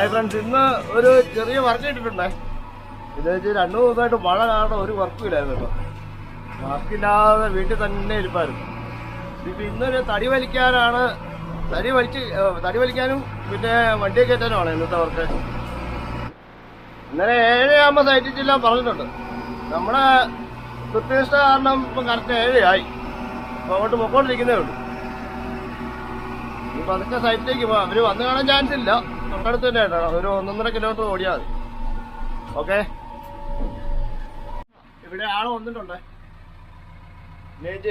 Hi friends ഇന്ന് ഒരു ചെറിയ വർക്ക് ഇട്ടിട്ടുണ്ടേ ഇത് വെച്ച് രണ്ടു ദിവസമായിട്ട് മഴ കാരണം ഒരു വർക്കും ഇല്ലായിരുന്നു വർക്കില്ലാതെ വീട്ടിൽ തന്നെ ഇരിപ്പായിരുന്നു. ഇപ്പം ഇന്നൊരു തടി വലിക്കാനാണ്. തടി വലിച്ച് തടി വലിക്കാനും പിന്നെ വണ്ടിയെ കയറ്റാനുമാണ് ഇന്നത്തെ വർക്ക് ഇന്നലെ ഏഴയാകുമ്പോൾ സൈറ്റിൽ ചെല്ലാൻ പറഞ്ഞിട്ടുണ്ട്. നമ്മുടെ കൃത്യനിഷ്ഠ കാരണം ഇപ്പം കറക്റ്റ് ഏഴയായി അപ്പോൾ അങ്ങോട്ട് പൊക്കോണ്ടിരിക്കുന്നേ ഉള്ളൂ. ഇപ്പം അതൊക്കെ സൈറ്റിലേക്ക് പോകാം അവർ വന്നു കാണാൻ ചാൻസ് ഇല്ല. തൊട്ടടുത്ത് തന്നെ ഒരു ഒന്നൊന്നര കിലോമീറ്റർ ഓടിയാൽ മതി. ഓക്കെ ഇവിടെ ആൾ വന്നിട്ടുണ്ടേ.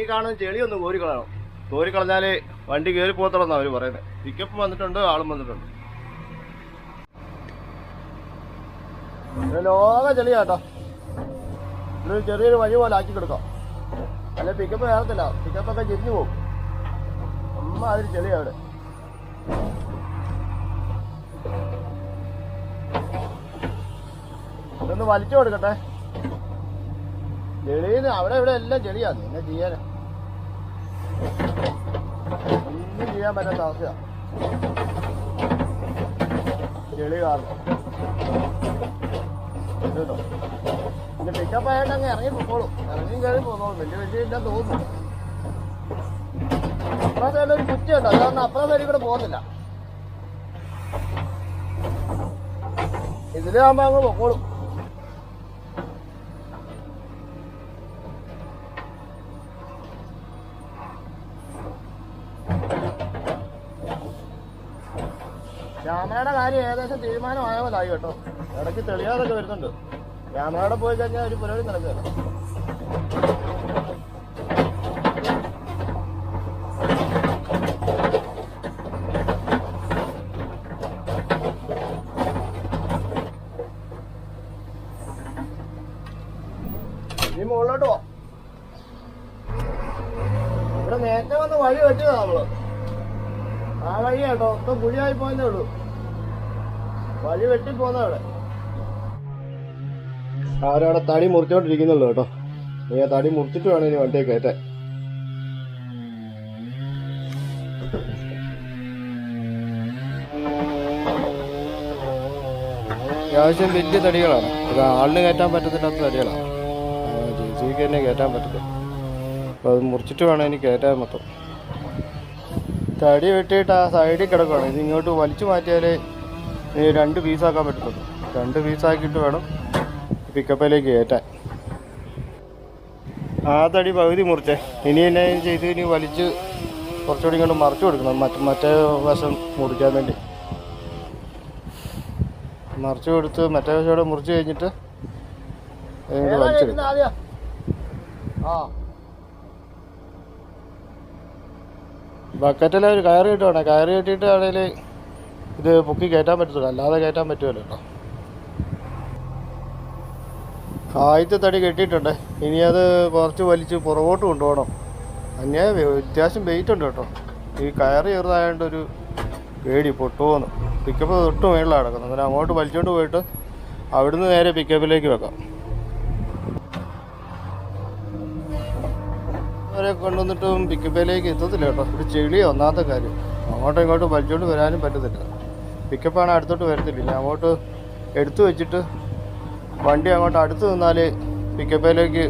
ഈ കാണുന്ന ചെളി ഒന്ന് കോരി കളയണം. കോരി കളഞ്ഞാൽ വണ്ടി കയറി പോകത്തുള്ളൂ അവർ പറയുന്നത് പിക്കപ്പ് വന്നിട്ടുണ്ട് ആളും വന്നിട്ടുണ്ട്. ലോക ചെളിയാ കേട്ടോ ഇതൊരു ചെറിയൊരു വഴി പോലെ ആക്കി കൊടുക്കാം. അല്ലെ പിക്കപ്പ് കയറത്തില്ല പിക്കപ്പൊക്കെ ചെരിഞ്ഞു പോകും. അമ്മ അതിൽ ചെളിയാ അവിടെ ഇതൊന്ന് വലിച്ചു കൊടുക്കട്ടെ. ചെളിന്ന് അവിടെ ഇവിടെ എല്ലാം ചെളിയാണ് എന്നെ ചെയ്യാന്. ഒന്നും ചെയ്യാൻ പറ്റാത്ത അവസ്ഥ ചെളി കാരണം പിന്നെ പിക്കപ്പ് ആയിട്ട് അങ്ങ് ഇറങ്ങി പോകോളൂ ഇറങ്ങി കയറി പോന്നോളും. വലിയ വലിയ ഇല്ലാന്ന് തോന്നുന്നു. അപ്പുറത്തെ ഒരു കുറ്റിയുണ്ട് അത് കാരണം അപ്പുറം സൈഡിൽ കൂടെ പോകുന്നില്ല. ഇതിലാകുമ്പോ അങ്ങ് പൊക്കോളും. ക്യാമറയുടെ കാര്യം ഏകദേശം തീരുമാനമായ പോലായി കേട്ടോ. ഇടയ്ക്ക് തെളിയാതൊക്കെ വരുന്നുണ്ട്. ക്യാമറയുടെ പോയി കഴിഞ്ഞാൽ ഒരു പരിപാടി നടക്കുക ഇനി മുകളിലോട്ട് പോ ഇവിടെ നേരത്തെ വന്ന് വഴി വെച്ചതാ നമ്മൾ. ആ വഴി കേട്ടോ. ഒട്ടും കുഴിയായി പോയെന്നേ ഉള്ളൂ. വഴി വെട്ടി പോന്ന അവിടെ. അവരവിടെ തടി മുറിച്ചോണ്ടിരിക്കുന്നുള്ളൂ കേട്ടോ. നീ ആ തടി മുറിച്ചിട്ട് വേണം ഇനി വണ്ടിയെ കയറ്റാൻ. അത്യാവശ്യം വലിയ തടികളാണ്. ഇത് ആളിന് കയറ്റാൻ പറ്റത്തില്ലാത്ത തടികളാണ്. ജെ സിക്ക് തന്നെ കയറ്റാൻ പറ്റത്തില്ല. അപ്പോൾ അത് മുറിച്ചിട്ട് വേണം ഇനി കയറ്റാൻ മൊത്തം. തടി വെട്ടിയിട്ട് ആ സൈഡിൽ കിടക്കുകയാണ് ഇത് ഇങ്ങോട്ട് വലിച്ചു മാറ്റിയാലേ ഈ രണ്ട് പീസാക്കാൻ പറ്റത്തുള്ളൂ. രണ്ട് പീസാക്കിയിട്ട് വേണം പിക്കപ്പിലേക്ക് കയറ്റാൻ. ആ തടി പകുതി മുറിച്ചേ. ഇനി എന്നെ ചെയ്ത് ഇനി വലിച്ച് കുറച്ചുകൂടി ഇങ്ങോട്ട് മറിച്ചു കൊടുക്കണം. മറ്റേ മറ്റേ വശം മുറിക്കാൻ വേണ്ടി. മറിച്ചു കൊടുത്ത് മറ്റേ വശം കൂടെ മുറിച്ച് കഴിഞ്ഞിട്ട് ബക്കറ്റിലെ വലിച്ചെടുക്കും ഒരു കയറ് കിട്ടുവാണേ. കയറ് കെട്ടിയിട്ട് ആണെങ്കിൽ ഇത് പൊക്കി കയറ്റാൻ പറ്റത്തില്ല. അല്ലാതെ കയറ്റാൻ പറ്റുമല്ലോ കേട്ടോ ആദ്യത്തെ തടി കെട്ടിയിട്ടുണ്ട്. ഇനി അത് കുറച്ച് വലിച്ച് പുറകോട്ട് കൊണ്ടുപോകണം. അന്യായ വ്യത്യാസം വെയിറ്റ് ഉണ്ട് കേട്ടോ ഈ കയറ് ചെറുതായതുകൊണ്ട് ഒരു പേടി പൊട്ടുപോകുന്നു പിക്കപ്പ് തൊട്ട് മേളിലാണ് കിടക്കുന്നത്. അങ്ങനെ അങ്ങോട്ട് വലിച്ചോണ്ട് പോയിട്ട് അവിടുന്ന് നേരെ പിക്കപ്പിലേക്ക് വെക്കാം. അവരെ കൊണ്ടുവന്നിട്ടും പിക്കപ്പിലേക്ക് എത്തത്തില്ല കേട്ടോ ഒരു ചെളി ഒന്നാമത്തെ കാര്യം. അങ്ങോട്ടും ഇങ്ങോട്ടും വലിച്ചോണ്ട് വരാനും പറ്റത്തില്ല. പിക്കപ്പാണ് അടുത്തോട്ട് വരത്തില്ല ഇനി അങ്ങോട്ട് എടുത്തു വെച്ചിട്ട് വണ്ടി അങ്ങോട്ട് അടുത്ത് നിന്നാൽ പിക്കപ്പിലേക്ക്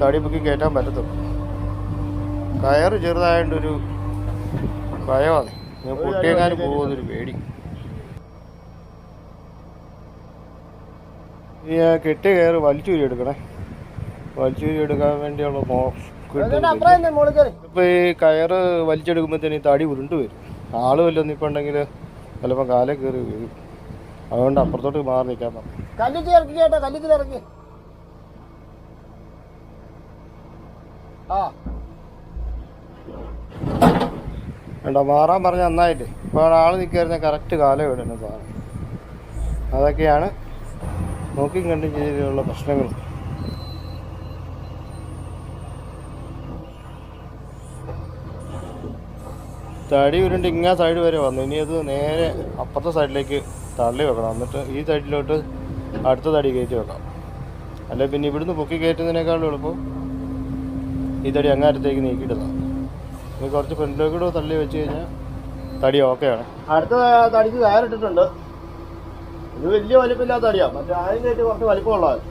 തടി പൊക്കി കയറ്റാൻ പറ്റത്തുള്ളൂ. കയറ് ചെറുതായിട്ടൊരു ഭയമാണ്. ഞാൻ പൊട്ടിയെങ്ങാനും പോകുന്നൊരു പേടി. ഈ ആ കെട്ടിയ കയറ് വലിച്ചൂരി എടുക്കണേ. വലിച്ചൂരി എടുക്കാൻ വേണ്ടിയുള്ള ഇപ്പൊ ഈ കയറ് വലിച്ചെടുക്കുമ്പോഴത്തേന് തടി ഉരുണ്ട് വരും. ആൾ വല്ലതും ഇപ്പൊ ഉണ്ടെങ്കിൽ ചിലപ്പോൾ കാലേ കയറി വീഴും. അതുകൊണ്ട് അപ്പുറത്തോട്ട് മാറി നിൽക്കാൻ പറഞ്ഞു. ഇറക്കി ഇറക്കി. ആ. വേണ്ട മാറാൻ പറഞ്ഞ നന്നായിട്ട്. ഇപ്പോൾ ആൾ നിൽക്കായിരുന്ന കറക്റ്റ് കാലം ഇവിടെ സാധനം അതൊക്കെയാണ് നോക്കി കണ്ടും ചെയ്തിട്ടുള്ള പ്രശ്നങ്ങൾ. തടി ഉരുണ്ട് ഇങ്ങാ സൈഡ് വരെ വന്നു. ഇനി അത് നേരെ അപ്പുറത്തെ സൈഡിലേക്ക് തള്ളി വെക്കണം. എന്നിട്ട് ഈ സൈഡിലോട്ട് അടുത്ത തടി കയറ്റി വെക്കാം അല്ലെ പിന്നെ ഇവിടുന്ന് പൊക്കി കയറ്റുന്നതിനേക്കാളും എളുപ്പം ഈ തടി അങ്ങാരത്തേക്ക് നീക്കിയിടുന്നതാണ് ഇനി കുറച്ച് ഫ്രണ്ടിലേക്ക് കൂടെ തള്ളി വെച്ച് കഴിഞ്ഞാൽ തടി ഓക്കെയാണ് അടുത്ത തടിക്ക് കയറിട്ടിട്ടുണ്ട് ഇത് വലിയ വലിപ്പമില്ലാത്ത തടിയാണ് മറ്റേ ആദ്യം കയറ്റി കുറച്ച് വലിപ്പമുള്ളതാണ്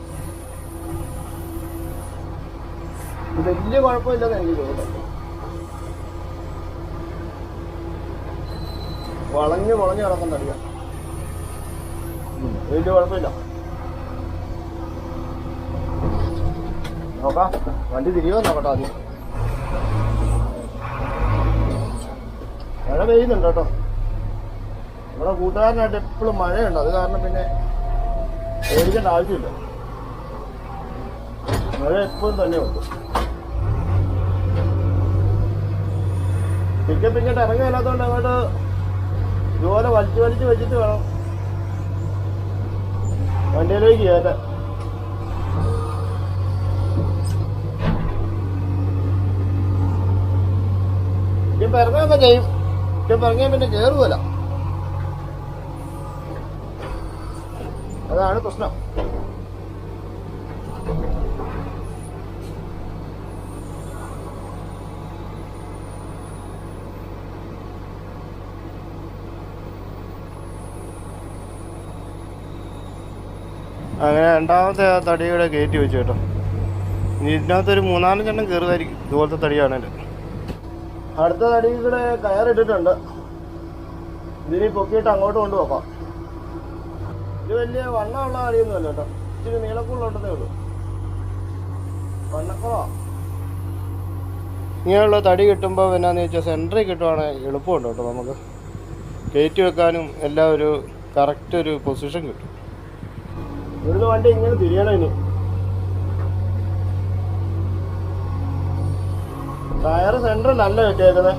വലിയ കുഴപ്പമില്ലെന്ന് എനിക്ക് തോന്നുന്നു. വളഞ്ഞ് വളഞ്ഞ് കിടക്കുന്ന അടിയാ. വലിയ കുഴപ്പമില്ല. നോക്കാം. വണ്ടി തിരിയോ നോക്കട്ടോ ആദ്യം. മഴ പെയ്യുന്നുണ്ട് കേട്ടോ. ഇവിടെ കൂട്ടുകാരനായിട്ട് എപ്പോഴും മഴയുണ്ട്. അത് കാരണം പിന്നെ പേടിക്കേണ്ട ആവശ്യമില്ല. മഴ എപ്പോഴും തന്നെ ഉണ്ട്. പിക്കപ്പിങ്ങോട്ട് ഇങ്ങോട്ട് ഇറങ്ങില്ലാത്തതുകൊണ്ട് അങ്ങോട്ട് ഇതുപോലെ വലിച്ചു വലിച്ച് വെച്ചിട്ട് വേണം. വണ്ടിയിലേക്ക് കയറ്റാൻ. ഇപ്പൊ ഇറങ്ങുകയൊക്കെ ചെയ്യും. ഇപ്പൊ ഇറങ്ങിയാൽ പിന്നെ കയറുമല്ല അതാണ് പ്രശ്നം. അങ്ങനെ രണ്ടാമത്തെ ആ തടിയുടെ കയറ്റി വെച്ചു കേട്ടോ. ഇനി ഇതിനകത്തൊരു മൂന്നാലഞ്ചെണ്ണം കയറുമായിരിക്കും ഇതുപോലത്തെ തടിയാണെങ്കിൽ അടുത്ത തടി കൂടെ കയറിട്ടിട്ടുണ്ട്. ഇതിനി പൊക്കിയിട്ട് അങ്ങോട്ട് കൊണ്ടുപോക്കാം ഇത് വലിയ വണ്ണമുള്ള തടിയൊന്നുമല്ല കേട്ടോ. ഇച്ചിരി നീളക്കുള്ളുണ്ടെന്നേ ഉള്ളൂ. വണ്ണക്കോ ഇങ്ങനെയുള്ള തടി കിട്ടുമ്പോൾ എന്നാന്ന് വെച്ചാൽ സെന്ററിൽ കിട്ടുവാണെങ്കിൽ എളുപ്പമുണ്ട് കേട്ടോ നമുക്ക്. കയറ്റി വെക്കാനും എല്ലാം ഒരു കറക്റ്റ് ഒരു പൊസിഷൻ കിട്ടും. ഇവിടുന്ന് വണ്ടി ഇങ്ങനെ തിരിയണം ഇനി. ടയറ് നല്ല വെച്ചേക്കുന്നത്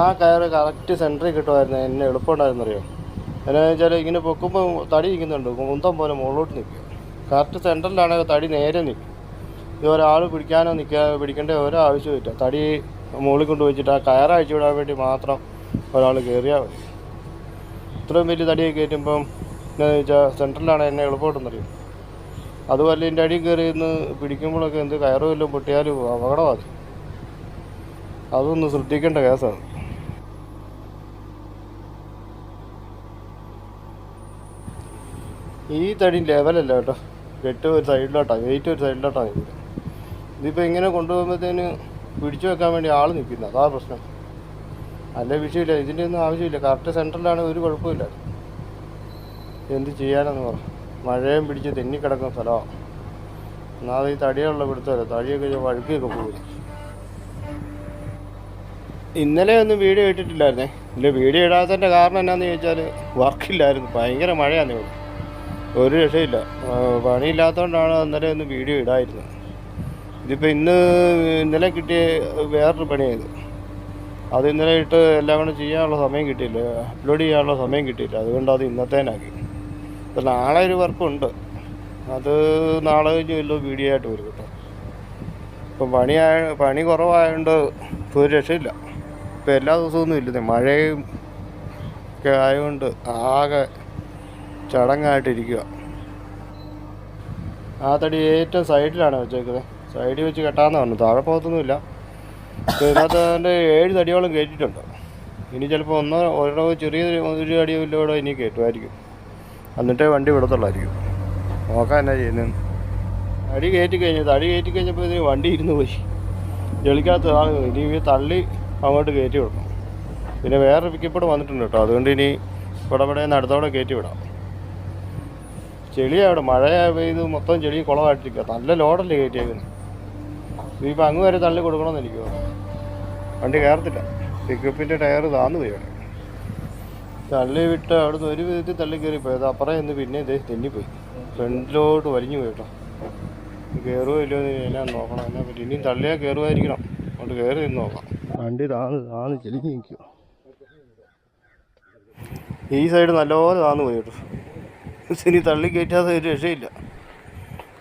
ആ കയറ് കറക്റ്റ് സെന്ററിൽ കിട്ടുമായിരുന്നു. എന്നെ എളുപ്പമുണ്ടായിരുന്നു അറിയോ എന്നാന്ന് വെച്ചാൽ ഇങ്ങനെ പൊക്കുമ്പോൾ തടി നിൽക്കുന്നുണ്ട് കുന്തം പോലെ മുകളിലോട്ട് നിൽക്കും. കറക്റ്റ് സെന്ററിലാണെങ്കിൽ തടി നേരെ നിൽക്കും. ഇത് ഒരാൾ പിടിക്കാനോ നിൽക്കാ പിടിക്കേണ്ട ഓരോ ആവശ്യമില്ല തടി മുകളിൽ കൊണ്ട് വെച്ചിട്ട് ആ കയറ് അഴിച്ചു വിടാൻ വേണ്ടി മാത്രം ഒരാൾ കയറിയാൽ മതി. ഇത്രയും വലിയ തടിയൊക്കെ കയറ്റുമ്പം എന്നാന്ന് വെച്ചാൽ സെന്ററിലാണ് എന്നെ എളുപ്പമായിട്ടൊന്നറിയും അതുപോലെ എന്റെ അടി കയറി പിടിക്കുമ്പോഴൊക്കെ എന്ത് കയറുമല്ലോ പൊട്ടിയാലും അപകടമാണ് അതൊന്ന് ശ്രദ്ധിക്കേണ്ട കേസാണ്. ഈ തടി ലെവലല്ല കേട്ടോ. കെട്ട് ഒരു സൈഡിലോട്ടാണ് വെയിറ്റ് ഒരു സൈഡിലോട്ടാണ് നിൽക്കുന്നത് ഇതിപ്പോൾ ഇങ്ങനെ കൊണ്ടുപോകുമ്പോഴത്തേന് പിടിച്ചു വെക്കാൻ വേണ്ടി ആൾ നിൽക്കുന്നു. അതാ പ്രശ്നം. അല്ല വിഷയമില്ല. ഇതിന്റെ ഒന്നും ആവശ്യമില്ല. കറക്റ്റ് സെന്ററിലാണ് ഒരു കുഴപ്പമില്ല എന്ത് ചെയ്യാനെന്ന് പറ. മഴയും പിടിച്ച് തെന്നിക്കിടക്കുന്ന സ്ഥലമാണ്. ഒന്നാമത് ഈ തടിയുള്ള പിടുത്തമല്ല. തടിയൊക്കെ വഴുക്കിയൊക്കെ പോകും. ഇന്നലെ ഒന്നും വീഡിയോ ഇട്ടിട്ടില്ലായിരുന്നേ. ഇല്ല വീഡിയോ ഇടാത്തതിന്റെ കാരണം എന്നാന്ന് ചോദിച്ചാൽ വർക്കില്ലായിരുന്നു ഭയങ്കര മഴയാണെന്ന് ഇവിടെ ഒരു രക്ഷയില്ല. പണിയില്ലാത്തതുകൊണ്ടാണ് അന്നേരം ഇന്ന് വീഡിയോ ഇടായിരുന്നത് ഇതിപ്പോൾ ഇന്ന് ഇന്നലെ കിട്ടിയ വേറൊരു പണിയായത്. അത് ഇന്നലെ ഇട്ട് എല്ലാം കൂടെ ചെയ്യാനുള്ള സമയം കിട്ടിയില്ല. അപ്ലോഡ് ചെയ്യാനുള്ള സമയം കിട്ടിയില്ല. അതുകൊണ്ട് അത് ഇന്നത്തേനാക്കി. അപ്പോൾ നാളെ ഒരു വർക്കുണ്ട്. അത് നാളെ കഴിഞ്ഞ് വല്ലതും വീഡിയോ ആയിട്ട് വരും കേട്ടോ. ഇപ്പം പണിയായ പണി കുറവായതുകൊണ്ട് ഒരു രക്ഷയില്ല. ഇപ്പം എല്ലാ ദിവസമൊന്നും ഇല്ലെന്നേ മഴയും ഒക്കെ ആയതുകൊണ്ട് ആകെ ചടങ്ങായിട്ടിരിക്കുക. ആ തടി ഏറ്റവും സൈഡിലാണ് വെച്ചേക്കുന്നത് സൈഡിൽ വെച്ച് കെട്ടാന്ന് പറഞ്ഞു. താഴെ പോകത്തൊന്നുമില്ല ഇതിനകത്ത് ഏഴ് തടിയോളം കയറ്റിയിട്ടുണ്ട് ഇനി ചിലപ്പോൾ ഒന്നോ ഓരോ ചെറിയ ഒരു അടിയോ ഇല്ലോടോ ഇനി കയറ്റുമായിരിക്കും. എന്നിട്ടേ വണ്ടി വിടത്തുള്ളായിരിക്കും. നോക്കാൻ എന്നാ ചെയ്യുന്നത് അടി കയറ്റി കഴിഞ്ഞു തടി കയറ്റി കഴിഞ്ഞപ്പോൾ ഇതിന് വണ്ടി ഇരുന്ന് പോയി. ജളിക്കാത്തതാണ് ഇനി ഈ തള്ളി അങ്ങോട്ട് കയറ്റി വിടണം. പിന്നെ വേറെ പിക്കപ്പോട് വന്നിട്ടുണ്ട് കേട്ടോ. അതുകൊണ്ട് ഇനി ഇവിടെ ഇവിടെ നിന്ന് അടുത്തോടെ കയറ്റി വിടാം. ചെളിയാണ് അവിടെ മഴ പെയ്ത് മൊത്തം ചെളി കുളമായിട്ടിരിക്കുക നല്ല ലോഡല്ലേ കയറ്റിയേക്കുന്നത് ഇതിപ്പോൾ അങ്ങ് വരെ തള്ളി കൊടുക്കണമെന്ന് എനിക്ക് തോന്നുന്നു. വണ്ടി കയറത്തില്ല. പിക്കപ്പിന്റെ ടയർ താന്നു പോയി അവിടെ. തള്ളി വിട്ട് അവിടുന്ന് ഒരു വിധത്തിൽ തള്ളി കയറി പോയത് അപ്പുറം എന്ന് പിന്നെ ഇതേ തെന്നിപ്പോയി. ഫ്രണ്ടിലോട്ട് വലിഞ്ഞു പോയി കേട്ടോ. കയറുമോ ഇല്ലയോ എന്ന് എന്നാ നോക്കണം. എന്നാ പറ്റി ഇനിയും തള്ളിയാൽ കയറുമായിരിക്കണം. അങ്ങോട്ട് കയറി നിന്ന് നോക്കാം. വണ്ടി താന്ന് താന്ന് ചെലിഞ്ഞ് നിൽക്കുക ഈ സൈഡ് നല്ലപോലെ താന്ന് പോയി കേട്ടോ. ഇനി തള്ളി കയറ്റാതെ ഒരു രക്ഷയില്ല.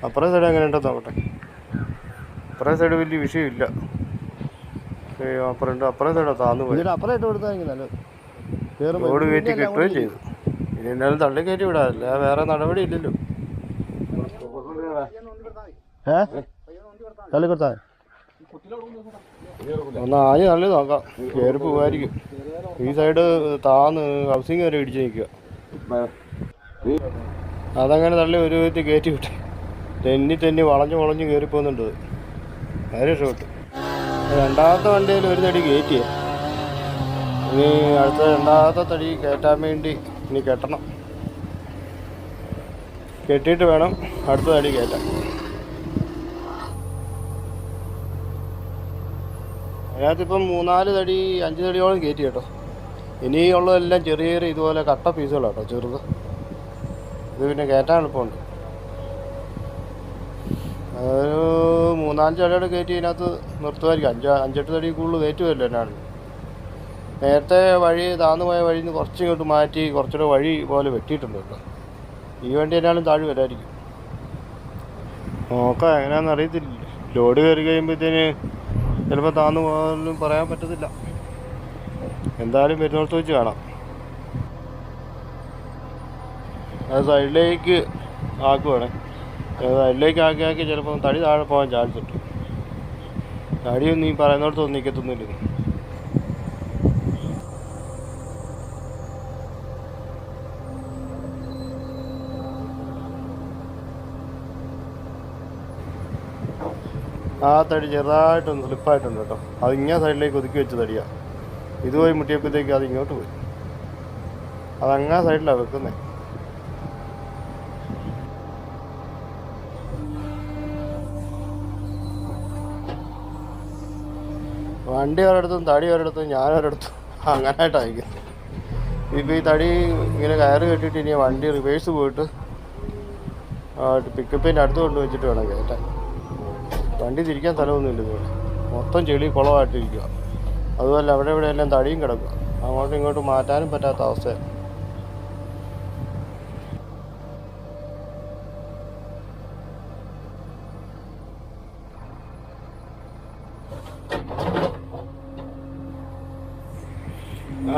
അപ്പുറേ സൈഡ് അങ്ങനെ ഉണ്ടോ നോക്കട്ടെ. അപ്പുറേ സൈഡ് വലിയ വിഷയമില്ല. അപ്പുറം ഉണ്ട്. അപ്പുറേ സൈഡോ താന്ന് പോയി അപ്പുറം ഇട്ട് നല്ലത്. റോഡ് കയറ്റി കിട്ടുകയും ചെയ്തു. ഇനി എന്നാലും തള്ളി കയറ്റി വിടാറില്ല വേറെ നടപടി ഇല്ലല്ലോ. ഏ? തള്ളി ഒന്ന് ആഞ്ഞ് തള്ളി നോക്കാം. കയറി പോവായിരിക്കും. ഈ സൈഡ് താന്ന് ഹൗസിങ് വരെ ഇടിച്ച് നിൽക്കുക. അതങ്ങനെ തള്ളി ഒരു വിധത്തിൽ കയറ്റി വിട്ടു. തെന്നി തെന്നി വളഞ്ഞു വളഞ്ഞു കയറി പോകുന്നുണ്ട് നേരെ ഷോട്ട് രണ്ടാമത്തെ വണ്ടിയിൽ ഒരു തടി കയറ്റിയ. ഇനി അടുത്ത രണ്ടാമത്തെ തടി കയറ്റാൻ വേണ്ടി ഇനി കെട്ടണം. കെട്ടിയിട്ട് വേണം അടുത്ത തടി കയറ്റാൻ. അതിനകത്തിപ്പം മൂന്നാൽ തടി അഞ്ച് തടിയോളം കയറ്റി കേട്ടോ. ഇനിയുള്ളതെല്ലാം ചെറിയ ചെറിയ ഇതുപോലെ കട്ട പീസുകളാട്ടോ ചെറുത്. ഇത് പിന്നെ കയറ്റാൻ എളുപ്പമുണ്ട്. ഒരു മൂന്നാൽ അടിയോടെ കയറ്റി ഇതിനകത്ത് നിർത്തുമായിരിക്കും. അഞ്ച് അഞ്ചെട്ട് തടി കൂടുതൽ കയറ്റുമല്ലോ എന്നാണ്. നേരത്തെ വഴി താന്നു പോയ വഴിയിൽ നിന്ന് കുറച്ച് ഇങ്ങോട്ട് മാറ്റി കുറച്ചുകൂടെ വഴി പോലെ വെട്ടിയിട്ടുണ്ട് കേട്ടോ. ഈ വണ്ടി എന്നാലും താഴെ വരായിരിക്കും. നോക്കാം എങ്ങനെയാണെന്ന് അറിയത്തില്ല. ലോഡ് കയറി കഴിയുമ്പോഴത്തേന് ചിലപ്പോൾ താന്നു പോകാനൊന്നും പറയാൻ പറ്റത്തില്ല. എന്തായാലും വരുന്നിടത്ത് വെച്ച് കാണാം. അത് സൈഡിലേക്ക് ആക്കുവാണേ. സൈഡിലേക്ക് ആക്കി ആക്കി ചിലപ്പോൾ തടി താഴെ പോകാൻ ചാൻസ് ഉണ്ട്. തടിയൊന്നും ഈ പറയുന്നിടത്തൊന്നും നിൽക്കത്തൊന്നുമില്ല ആ തടി ചെറുതായിട്ടൊന്ന് സ്ലിപ്പായിട്ടുണ്ട് കേട്ടോ. അത് ഇങ്ങനെ സൈഡിലേക്ക് ഒതുക്കി വെച്ച തടിയാണ് ഇതുപോയി മുട്ടിയപ്പോഴത്തേക്ക് അത് ഇങ്ങോട്ട് പോയി. അതങ്ങാ സൈഡിലാണ് വെക്കുന്നത് വണ്ടി ഒരിടത്തും തടി ഒരിടത്തും ഞാൻ ഒരിടത്തും അങ്ങനായിട്ടായിരിക്കും. ഇപ്പോൾ ഈ തടി ഇങ്ങനെ കയറ് കെട്ടിയിട്ട് ഇനി വണ്ടി റിവേഴ്സ് പോയിട്ട് പിക്കപ്പിന്റെ അടുത്ത് കൊണ്ട് വെച്ചിട്ട് വേണം കയറ്റാൻ. വണ്ടി തിരിക്കാൻ സ്ഥലമൊന്നുമില്ല ഇതുപോലെ മൊത്തം ചെളി കുളമായിട്ടിരിക്കുക അതുപോലെ അവിടെ ഇവിടെ എല്ലാം തടിയും കിടക്കുക അങ്ങോട്ടും ഇങ്ങോട്ടും മാറ്റാനും പറ്റാത്ത അവസ്ഥയാണ്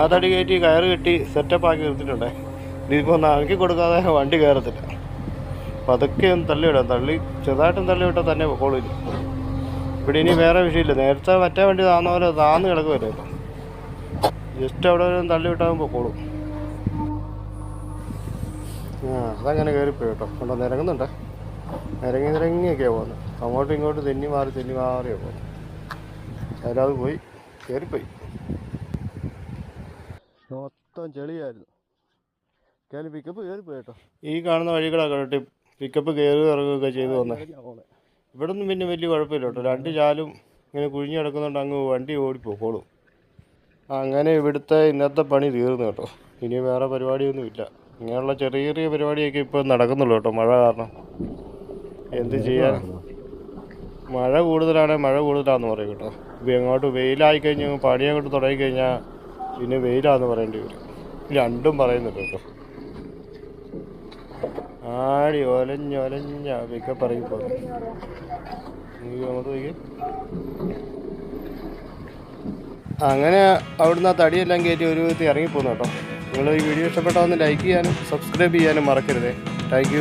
ആ തടി കയറ്റി കയറ് കെട്ടി സെറ്റപ്പ് ആക്കി നിർത്തിയിട്ടുണ്ടേ. ഇതിപ്പോൾ നനക്കി കൊടുക്കാതെ വണ്ടി കയറത്തില്ല. അപ്പം അതൊക്കെ ഒന്ന് തള്ളിവിടാം തള്ളി ചെറുതായിട്ടും തള്ളിവിട്ടാൽ തന്നെ പൊക്കോളില്ല ഇവിടെ ഇനി വേറെ വിഷയമില്ല. നേരത്തെ മറ്റേ വണ്ടി താന്ന പോലെ താന്ന് കിടക്കുമല്ലോ ജസ്റ്റ് അവിടെ ഒരു തള്ളി പോളും പൊക്കോളും. ആ അതങ്ങനെ കയറിപ്പോയി കേട്ടോ. കൊണ്ടോ നിരങ്ങുന്നുണ്ട്. നിരങ്ങി നിരങ്ങിയൊക്കെയാണ് പോകുന്നത്. അങ്ങോട്ടും ഇങ്ങോട്ടും തെന്നി മാറി തെന്നി മാറിയാണ് പോകുന്നത്. അതിലത് പോയി കയറിപ്പോയി. മൊത്തം ചെളിയായിരുന്നു. കയറി പിക്കപ്പ് കയറി പോയിട്ടോ ഈ കാണുന്ന വഴികളൊക്കെ കേട്ടോ. പിക്കപ്പ് കയറി ഇറങ്ങുകയൊക്കെ ചെയ്തു വന്നേ. ഇവിടെ ഒന്നും പിന്നെ വലിയ കുഴപ്പമില്ല കേട്ടോ. രണ്ട് ചാലും ഇങ്ങനെ കുഴിഞ്ഞു കിടക്കുന്നുണ്ട്. അങ്ങ് വണ്ടി ഓടിപ്പോക്കോളും അങ്ങനെ ഇവിടുത്തെ ഇന്നത്തെ പണി തീർന്നു കേട്ടോ. ഇനി വേറെ പരിപാടിയൊന്നുമില്ല ഇങ്ങനെയുള്ള ചെറിയ ചെറിയ പരിപാടിയൊക്കെ ഇപ്പോൾ നടക്കുന്നുള്ളൂ കേട്ടോ. മഴ കാരണം. എന്ത് ചെയ്യാൻ? മഴ കൂടുതലാണെങ്കിൽ മഴ കൂടുതലാണെന്ന് പറയും കേട്ടോ. ഇപ്പം എങ്ങോട്ട് വെയിലായി കഴിഞ്ഞ് പണി അങ്ങോട്ട് തുടങ്ങി കഴിഞ്ഞാൽ പിന്നെ വെയിലാന്ന് പറയേണ്ടി വരും. രണ്ടും പറയുന്നുണ്ട് കേട്ടോ. ആടി ഒലഞ്ഞൊലഞ്ഞ പിക്കപ്പ് ഇറങ്ങി പോകുന്നു അങ്ങനെ അവിടുന്ന് ആ തടിയെല്ലാം കയറ്റി ഒരു വിധത്തിൽ ഇറങ്ങിപ്പോന്നു കേട്ടോ. നിങ്ങൾ ഈ വീഡിയോ ഇഷ്ടപ്പെട്ടാൽ ഒന്ന് ലൈക്ക് ചെയ്യാനും സബ്സ്ക്രൈബ് ചെയ്യാനും മറക്കരുതേ. താങ്ക്